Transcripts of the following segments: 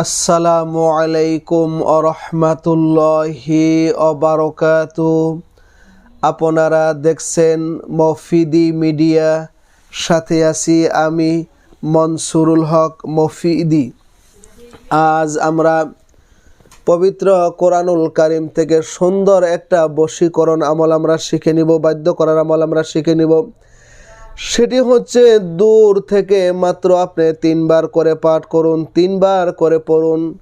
আসসালামু আলাইকুম আরহামাতুল্লাহি অবারকাত আপনারা দেখছেন মফিদি মিডিয়া, সাথে আছি আমি মনসুরুল হক মফিদি। আজ আমরা পবিত্র কোরআনুল কারিম থেকে সুন্দর একটা বশীকরণ আমল আমরা শিখে নিব, বাধ্য করার আমল আমরা শিখে নিব। সেটি হচ্ছে দূর থেকে মাত্র আপনি তিনবার করে পাঠ করুন, তিনবার করে পড়ুন।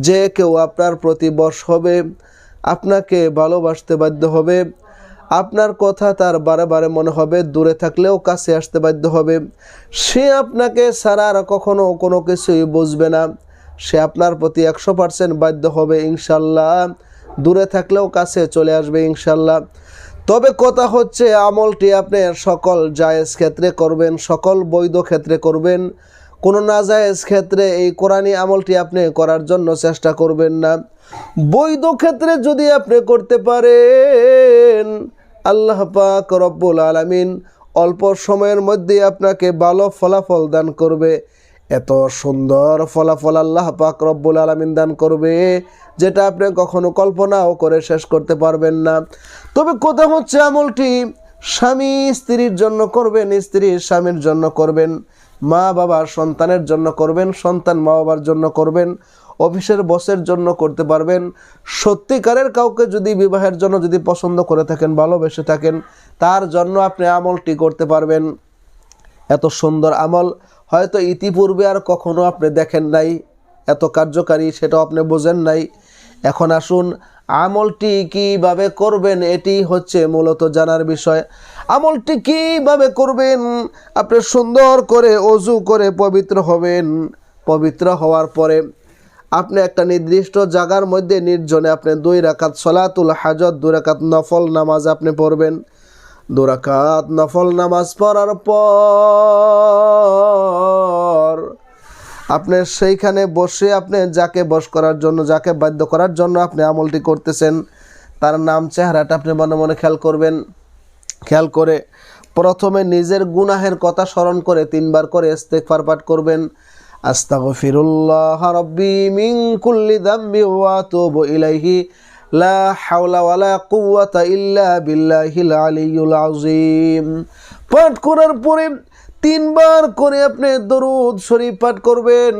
যে কেউ আপনার প্রতি বশ হবে, আপনাকে ভালোবাসতে বাধ্য হবে। আপনার কথা তার বারে বারে মনে হবে, দূরে থাকলেও কাছে আসতে বাধ্য হবে। সে আপনাকে ছাড়া আর কখনো কোনো কিছুই বুঝবে না। সে আপনার প্রতি একশো পার্সেন্ট বাধ্য হবে, ইনশাল্লাহ। দূরে থাকলেও কাছে চলে আসবে, ইনশাল্লাহ। তবে কথা হচ্ছে, আমলটি আপনি সকল জায়েজ ক্ষেত্রে করবেন, সকল বৈধ ক্ষেত্রে করবেন। কোনো না জায়েজ ক্ষেত্রে এই কোরআনী আমলটি আপনি করার জন্য চেষ্টা করবেন না। বৈধ ক্ষেত্রে যদি আপনি করতে পারেন, আল্লাহ পাক রব্বুল আলামিন অল্প সময়ের মধ্যে আপনাকে ভালো ফলাফল দান করবে। এত সুন্দর ফলাফল আল্লাহ পাক রব্বুল আলমিন দান করবে, যেটা আপনি কখনো কল্পনাও করে শেষ করতে পারবেন না। তবে কথা হচ্ছে আমলটি স্বামী স্ত্রীর জন্য করবেন স্ত্রী স্বামীর জন্য করবেন, মা বাবা সন্তানের জন্য করবেন, সন্তান মা বাবার জন্য করবেন, অফিসের বসের জন্য করতে পারবেন। সত্যিকারের কাউকে যদি বিবাহের জন্য যদি পছন্দ করে থাকেন, ভালোবেসে থাকেন, তার জন্য আপনি আমলটি করতে পারবেন। এত সুন্দর আমল হয়তো ইতিপূর্বে আর কখনো আপনি দেখেন নাই, এত কার্যকারী সেটাও আপনি বোঝেন নাই। এখন আসুন, আমলটি কীভাবে করবেন এটি হচ্ছে মূলত জানার বিষয়। আমলটি কীভাবে করবেন? আপনি সুন্দর করে অজু করে পবিত্র হবেন। পবিত্র হওয়ার পরে আপনি একটা নির্দিষ্ট জায়গার মধ্যে নির্জনে আপনি দুই রাকাত সলাতুল হাজত, দুই রাকাত নফল নামাজ আপনি পড়বেন। দুরাকাত নফল নামাজ পড়ার পর আপনি সেইখানে বসে আপনি যাকে বস করার জন্য, যাকে বাধ্য করার জন্য আপনি আমলটি করতেছেন, তার নাম চেহারাটা আপনি মনে মনে খেয়াল করবেন। খেয়াল করে প্রথমে নিজের গুনাহের কথা স্মরণ করে তিনবার করে ইস্তেগফার পাঠ করবেন। আস্তাগফিরুল্লাহ রাব্বি মিন কুল্লি যামবি ওয়া আতুবু ইলাইহি। লা হাওলা ওয়ালা কুওয়াতা ইল্লা বিল্লাহিল আলিয়্যুল আযীম। পাঠ করার পরে তিনবার করে আপনি দরুদ শরীফ পাঠ করবেন।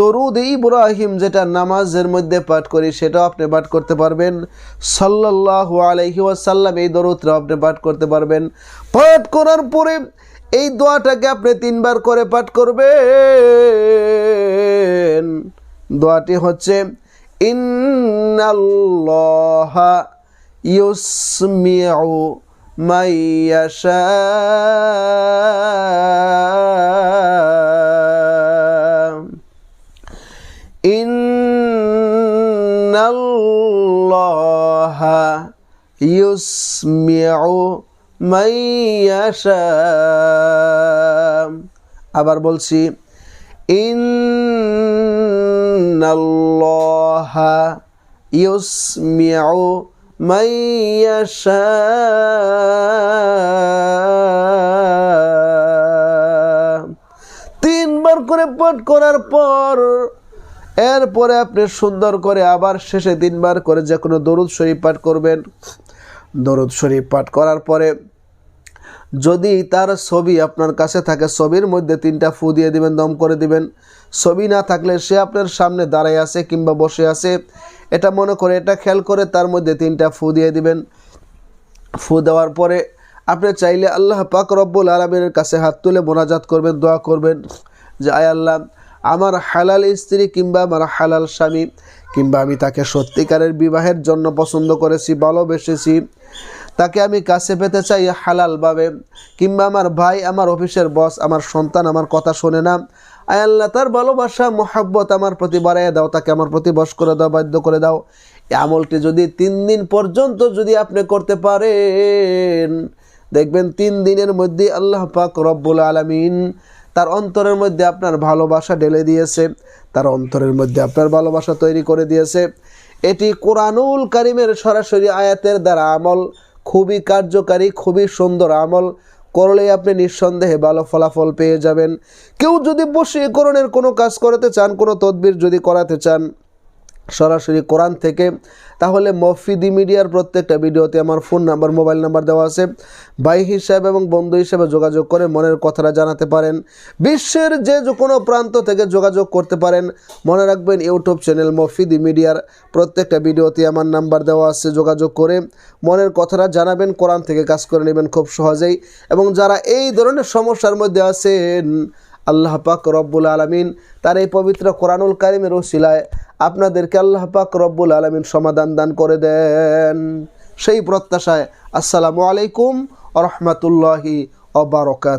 দরুদ ইব্রাহিম যেটা নামাজের মধ্যে পাঠ করি সেটাও আপনি পাঠ করতে পারবেন। সাল্লাল্লাহু আলাইহি ওয়াসাল্লাম এই দরুদটাও আপনি পাঠ করতে পারবেন। পাঠ করার পরে এই দোয়াটাকে আপনি তিনবার করে পাঠ করবেন। দোয়াটি হচ্ছে ইন্নাল্লাহা ইউসমিউ মাইয়াশা ইন্নাল্লাহা ইউসমিউ আবার বলছি তিনবার করে পাঠ করার পর, এরপরে আপনি সুন্দর করে আবার শেষে তিনবার করে যে কোনো দরুদ শরীফ পাঠ করবেন। দরুদ শরীফ পাঠ করার পরে যদি তার ছবি আপনার কাছে থাকে, ছবির মধ্যে তিনটা ফু দিয়ে দিবেন, দম করে দিবেন। ছবি না থাকলে সে আপনার সামনে দাঁড়ায় আছে কিংবা বসে আছে। এটা মনে করে, এটা খেয়াল করে তার মধ্যে তিনটা ফু দিয়ে দিবেন। ফু দেওয়ার পরে আপনি চাইলে আল্লাহ পাক রব্বুল আলমের কাছে হাত তুলে মোনাজাত করবেন, দোয়া করবেন যে, আয় আল্লাহ, আমার হালাল স্ত্রী কিংবা আমার হালাল স্বামী কিংবা আমি তাকে সত্যিকারের বিবাহের জন্য পছন্দ করেছি, ভালোবেসেছি। তাকে আমি কাছে পেতে চাই হালালভাবে। কিংবা আমার ভাই, আমার অফিসের বস, আমার সন্তান আমার কথা শোনে না। আয় আল্লাহ, তার ভালোবাসা, মোহাব্বত আমার প্রতি বাড়াইয়া দাও, তাকে আমার প্রতি বস করে দাও, বাধ্য করে দাও। এই আমলটি যদি তিন দিন পর্যন্ত যদি আপনি করতে পারেন, দেখবেন তিন দিনের মধ্যে আল্লাহ পাক রব্বুল আলমিন তার অন্তরের মধ্যে আপনার ভালোবাসা ঢেলে দিয়েছে, তার অন্তরের মধ্যে আপনার ভালোবাসা তৈরি করে দিয়েছে। এটি কোরআনুল কারিমের সরাসরি আয়াতের দ্বারা আমল। খুবই কার্যকারী, খুবই সুন্দর আমল করলে আপনি নিঃসন্দেহে ভালো ফলাফল পেয়ে যাবেন। কেউ যদি বশীকরণের কোনো কাজ করাতে চান, কোনো তদবির যদি করাতে চান সরাসরি কোরআন থেকে। তাহলে মফিদি মিডিয়ার প্রত্যেকটা ভিডিওতে আমার ফোন নাম্বার, মোবাইল নাম্বার দেওয়া আছে। ভাই হিসাবে এবং বন্ধু হিসাবে যোগাযোগ করে মনের কথাটা জানাতে পারেন। বিশ্বের যে কোনো প্রান্ত থেকে যোগাযোগ করতে পারেন। মনে রাখবেন, ইউটিউব চ্যানেল মফিদি মিডিয়ার প্রত্যেকটা ভিডিওতে আমার নাম্বার দেওয়া আছে, যোগাযোগ করে মনের কথাটা জানাবেন, কোরআন থেকে কাজ করে নেবেন খুব সহজেই। এবং যারা এই ধরনের সমস্যার মধ্যে আছেন, আল্লাহ পাক রব্বুল আলমিন তার এই পবিত্র কোরআনুল কারিমের ওসিলায় আপনাদেরকে আল্লাহ পাক রব্বুল আলমিন সমাধান দান করে দেন। সেই প্রত্যাশায় আসসালামু আলাইকুম রহমতুল্লাহি অবরকাত